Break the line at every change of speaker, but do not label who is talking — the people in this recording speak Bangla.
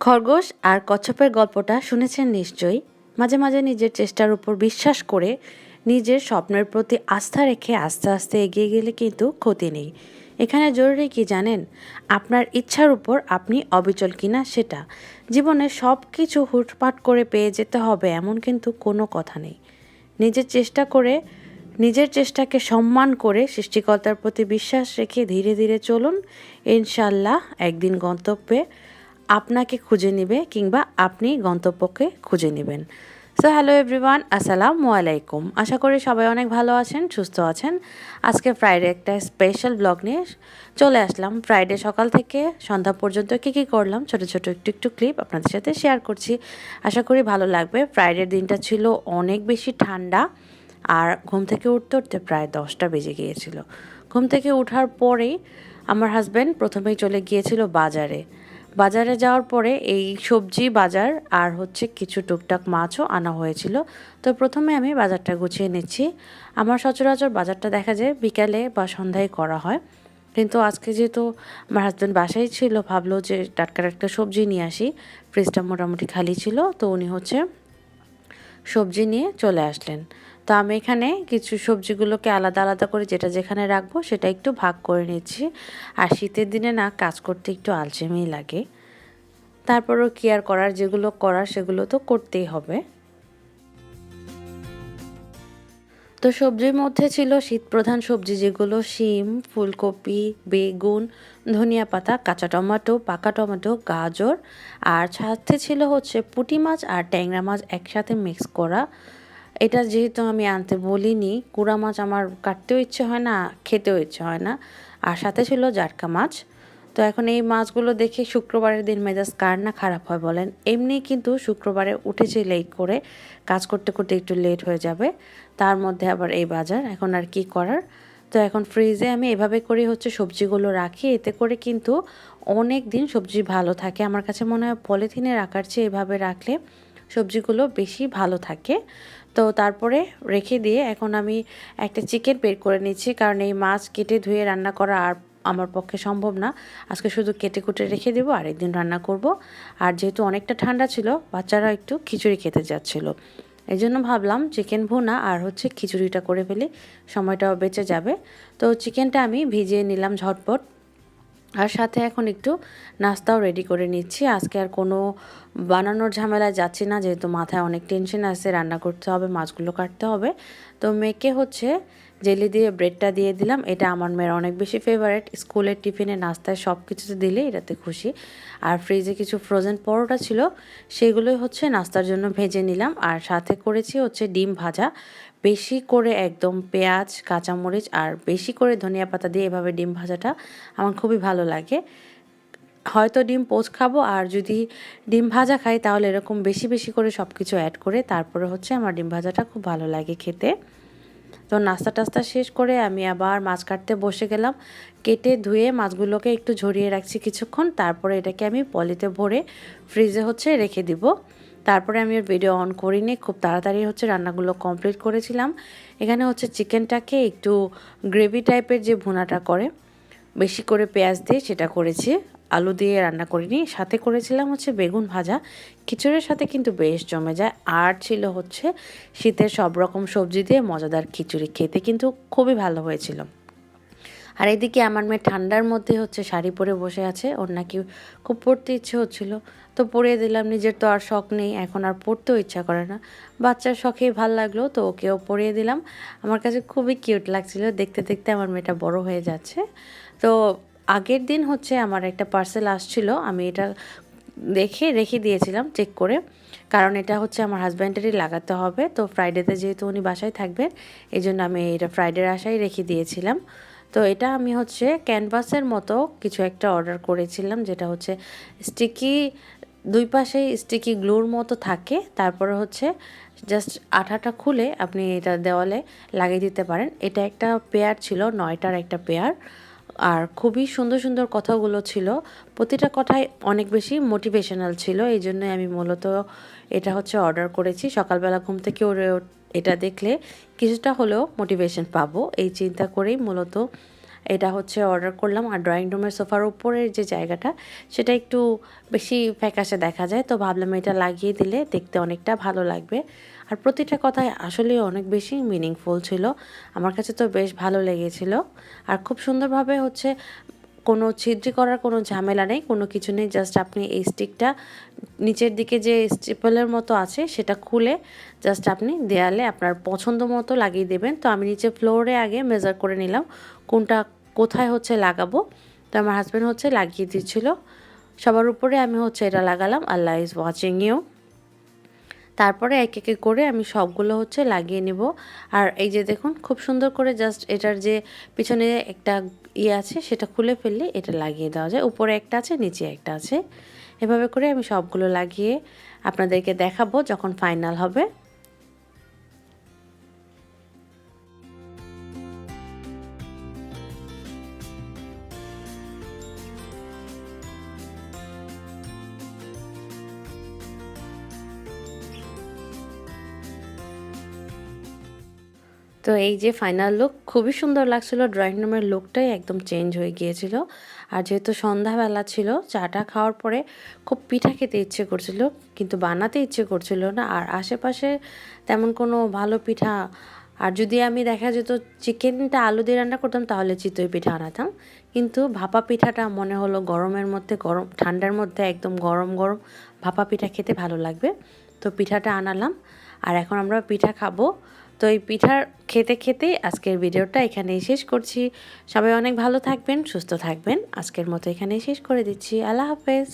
খরগোশ আর কচ্ছপের গল্পটা শুনেছেন নিশ্চয়ই। মাঝে মাঝে নিজের চেষ্টার উপর বিশ্বাস করে নিজের স্বপ্নের প্রতি আস্থা রেখে আস্তে আস্তে এগিয়ে গেলে কিন্তু ক্ষতি নেই। এখানে জরুরি কি জানেন? আপনার ইচ্ছার উপর আপনি অবিচল কিনা সেটা। জীবনে সব কিছু হুটপাট করে পেয়ে যেতে হবে এমন কিন্তু কোনো কথা নেই। নিজের চেষ্টা করে, নিজের চেষ্টাকে সম্মান করে সৃষ্টিকর্তার প্রতি বিশ্বাস রেখে ধীরে ধীরে চলুন। ইনশাল্লাহ একদিন গন্তব্যে আপনাকে খুঁজে নেবে কিংবা আপনি গন্তব্যকে খুঁজে নেবেন। সো হ্যালো এভরিওয়ান আসসালামু আলাইকুম। আশা করি সবাই অনেক ভালো আছেন, সুস্থ আছেন। আজকে ফ্রাইডে একটা স্পেশাল ব্লগ নিয়ে চলে আসলাম। ফ্রাইডে সকাল থেকে সন্ধ্যা পর্যন্ত কী কী করলাম, ছোট ছোট একটু একটু ক্লিপ আপনাদের সাথে শেয়ার করছি। আশা করি ভালো লাগবে। ফ্রাইডের দিনটা ছিল অনেক বেশি ঠান্ডা আর ঘুম থেকে উঠতে উঠতে প্রায় দশটা বেজে গিয়েছিল। ঘুম থেকে ওঠার পরেই আমার হাজব্যান্ড প্রথমেই চলে গিয়েছিল বাজারে। বাজারে যাওয়ার পরে এই সবজি বাজার আর হচ্ছে কিছু টুকটাক মাছও আনা হয়েছিল। তো প্রথমে আমি বাজারটা গুছিয়ে নিচ্ছি। আমার সচরাচর বাজারটা দেখা যায় বিকালে বা সন্ধ্যায় করা হয়। কিন্তু আজকে যেহেতু আমার হাজব্যান্ড বাসায় ছিল, ভাবলো যে টাটকা টাটকা সবজি নিয়ে আসি। ফ্রিজটা মোটামুটি খালি ছিল, তো উনি হচ্ছে সবজি নিয়ে চলে আসলেন। তো আমি এখানে কিছু সবজিগুলোকে আলাদা আলাদা করে যেটা যেখানে রাখব সেটা একটু ভাগ করে নিচ্ছি। আর শীতের দিনে না, কাজ করতে একটু আলসেমি লাগে। তারপরও কেয়ার করার, যেগুলো করার সেগুলো তো করতেই হবে। তো সবজির মধ্যে ছিল শীত প্রধান সবজি যেগুলো শিম, ফুলকপি, বেগুন, ধনিয়া পাতা, কাঁচা টমেটো, পাকা টমেটো, গাজর। আর সাথে ছিল হচ্ছে পুঁটি মাছ আর ট্যাংরা মাছ একসাথে মিক্স করা। এটা যেহেতু আমি আনতে বলিনি, কুড়া মাছ আমার কাটতেও ইচ্ছে হয় না, খেতেও ইচ্ছে হয় না। আর সাথে ছিল জাটকা মাছ। তো এখন এই মাছগুলো দেখে শুক্রবারের দিন মেজাজ কার না খারাপ হয় বলেন? এমনি কিন্তু শুক্রবারে উঠেছে লেট করে, কাজ করতে করতে একটু লেট হয়ে যাবে। তার মধ্যে আবার এই বাজার, এখন আর কি করার? তো এখন ফ্রিজে আমি এভাবে করে হচ্ছে সবজিগুলো রাখি। এতে করে কিন্তু অনেক দিন সবজি ভালো থাকে। আমার কাছে মনে হয় পলিথিনে রাখার চেয়ে এভাবে রাখলে সবজিগুলো বেশি ভালো থাকে। তো তারপরে রেখে দিয়ে এখন আমি একটা চিকেন বের করে নিচ্ছি, কারণ এই মাছ কেটে ধুয়ে রান্না করা আর আমার পক্ষে সম্ভব না। আজকে শুধু কেটে কুটে রেখে দেবো আরেকদিন রান্না করব। আর যেহেতু অনেকটা ঠান্ডা ছিল, বাচ্চারা একটু খিচুড়ি খেতে যাচ্ছিল। এই জন্য ভাবলাম চিকেন ভুনা আর হচ্ছে খিচুড়িটা করে ফেলি, সময়টাও বেঁচে যাবে। তো চিকেনটা আমি ভিজিয়ে নিলাম ঝটপট। আর সাথে এখন একটু নাস্তাও রেডি করে নিচ্ছি। আজকে আর কোনো বানানোর ঝামেলায় যাচ্ছি না, যেহেতু মাথায় অনেক টেনশন আছে, রান্না করতে হবে, মাছগুলো কাটতে হবে। তো মেয়েকে হচ্ছে জেলি দিয়ে ব্রেডটা দিয়ে দিলাম। এটা আমার মেয়ের অনেক বেশি ফেভারেট স্কুলের টিফিনে নাস্তায় সব কিছুতে দিলে এটাতে খুশি। আর ফ্রিজে কিছু ফ্রোজেন পরোটা ছিল, সেগুলোই হচ্ছে নাস্তার জন্য ভেজে নিলাম। আর সাথে করেছি হচ্ছে ডিম ভাজা। বেশি করে একদম পেঁয়াজ, কাঁচামরিচ আর বেশি করে ধনিয়া পাতা দিয়ে এভাবে ডিম ভাজাটা আমার খুবই ভালো লাগে। হয়তো ডিম পোচ খাব আর যদি ডিম ভাজা খাই তাহলে এরকম বেশি বেশি করে সব কিছু অ্যাড করে তারপরে হচ্ছে আমার ডিম ভাজাটা খুব ভালো লাগে খেতে। তো নাস্তা টাস্তা শেষ করে আমি আবার মাছ কাটতে বসে গেলাম। কেটে ধুয়ে মাছগুলোকে একটু ঝরিয়ে রাখছি কিছুক্ষণ, তারপরে এটাকে আমি পলিতে ভরে ফ্রিজে হচ্ছে রেখে দিব। তারপরে আমি ওর ভিডিও অন করিনি, খুব তাড়াতাড়ি হচ্ছে রান্নাগুলো কমপ্লিট করেছিলাম। এখানে হচ্ছে চিকেনটাকে একটু গ্রেভি টাইপের যে ভুনাটা করে, বেশি করে পেঁয়াজ দিয়ে সেটা করেছি, আলু দিয়ে রান্না করিনি। সাথে করেছিলাম হচ্ছে বেগুন ভাজা, খিচুড়ির সাথে কিন্তু বেশ জমে যায়। আর ছিল হচ্ছে শীতের সব রকম সবজি দিয়ে মজাদার খিচুড়ি, খেতে কিন্তু খুবই ভালো হয়েছিল। আর এদিকে আমার মেয়ে ঠান্ডার মধ্যে হচ্ছে শাড়ি পরে বসে আছে। ওর নাকি খুব পড়তে ইচ্ছে হচ্ছিল। তো পরিয়ে দিলাম, নিজের তো আর শখ নেই, এখন আর পড়তেও ইচ্ছা করে না। বাচ্চার শখেই ভালো লাগল, তো ওকেও পরিয়ে দিলাম। আমার কাছে খুবই কিউট লাগছিল, দেখতে দেখতে আমার মেয়েটা বড় হয়ে যাচ্ছে। তো আগের দিন হচ্ছে আমার একটা পার্সেল আসছিল, আমি এটা দেখে রেখে দিয়েছিলাম চেক করে। কারণ এটা হচ্ছে আমার হাজব্যান্ডেরই লাগাতে হবে, তো ফ্রাইডেতে যেহেতু উনি বাসায় থাকবেন এই জন্য আমি এটা ফ্রাইডের আশায় রেখে দিয়েছিলাম। তো এটা আমি হচ্ছে ক্যানভাসের মতো কিছু একটা অর্ডার করেছিলাম, যেটা হচ্ছে স্টিকি দুই পাশেই স্টিকি গ্লুর মতো থাকে। তারপরে হচ্ছে জাস্ট আঠাটা খুলে আপনি এটা দেওয়ালে লাগিয়ে দিতে পারেন। এটা একটা পেয়ার ছিল, নয়টার একটা পেয়ার আর খুবই সুন্দর সুন্দর কথাগুলো ছিল। প্রতিটা কথাই অনেক বেশি মোটিভেশনাল ছিল এই জন্য আমি মূলত এটা হচ্ছে অর্ডার করেছি। সকালবেলা ঘুম থেকে ওরে এটা দেখলে কিছুটা হলেও মোটিভেশন পাবো। এই চিন্তা করেই মূলত এটা হচ্ছে অর্ডার করলাম। আর ড্রয়িং রুমের সোফার উপরের যে জায়গাটা, সেটা একটু বেশি ফ্যাকাশে দেখা যায়। তো ভাবলাম এটা লাগিয়ে দিলে দেখতে অনেকটা ভালো লাগবে। আর প্রতিটা কথাই আসলে অনেক বেশি মিনিংফুল ছিল। আমার কাছে তো বেশ ভালো লেগেছিল। আর খুব সুন্দরভাবে হচ্ছে কোনো ছিদ্রি করার কোনো ঝামেলা নেই, কোনো কিছু নেই জাস্ট আপনি এই স্টিকটা নিচের দিকে যে স্টিপলের মতো আছে সেটা খুলে জাস্ট আপনি দেয়ালে আপনার পছন্দ মতো লাগিয়ে দেবেন। তো আমি নিচে ফ্লোরে আগে মেজার করে নিলাম কোনটা কোথায় হচ্ছে লাগাবো। তো আমার হাজব্যান্ড হচ্ছে লাগিয়ে দিচ্ছিল। সবার উপরে আমি হচ্ছে এটা লাগালাম, আল্লাহ ইজ ওয়াচিং ইউ তারপরে এক একে করে আমি সবগুলো হচ্ছে লাগিয়ে নেব। আর এই যে দেখুন, খুব সুন্দর করে জাস্ট এটার যে পিছনে একটা ইয়ে আছে, সেটা খুলে ফেললে এটা লাগিয়ে দেওয়া যায়। উপরে একটা আছে, নিচে একটা আছে। এভাবে করে আমি সবগুলো লাগিয়ে আপনাদেরকে দেখাবো যখন ফাইনাল হবে। তো এই যে ফাইনাল লুক খুবই সুন্দর লাগছিল। ড্রয়িং রুমের লুকটাই একদম চেঞ্জ হয়ে গিয়েছিল। আর যেহেতু সন্ধ্যাবেলা ছিল, চাটা খাওয়ার পরে খুব পিঠা খেতে ইচ্ছে করছিল, কিন্তু বানাতে ইচ্ছে করছিল না। আর আশেপাশে তেমন কোনো ভালো পিঠা, আর যদি আমি দেখা যেত চিকেনটা আলু দিয়ে রান্না করতাম, তাহলে চিতই পিঠা আনাতাম। কিন্তু ভাপা পিঠাটা মনে হলো গরমের মধ্যে, গরম, ঠান্ডার মধ্যে একদম গরম গরম ভাপা পিঠা খেতে ভালো লাগবে। তো পিঠাটা আনালাম। আর এখন আমরা পিঠা খাব। তো এই পিঠার খেতে খেতে আজকের ভিডিওটা এখানেই শেষ করছি। সবাই অনেক ভালো থাকবেন, সুস্থ থাকবেন। আজকের মতো এখানেই শেষ করে দিচ্ছি। আল্লাহ হাফেজ।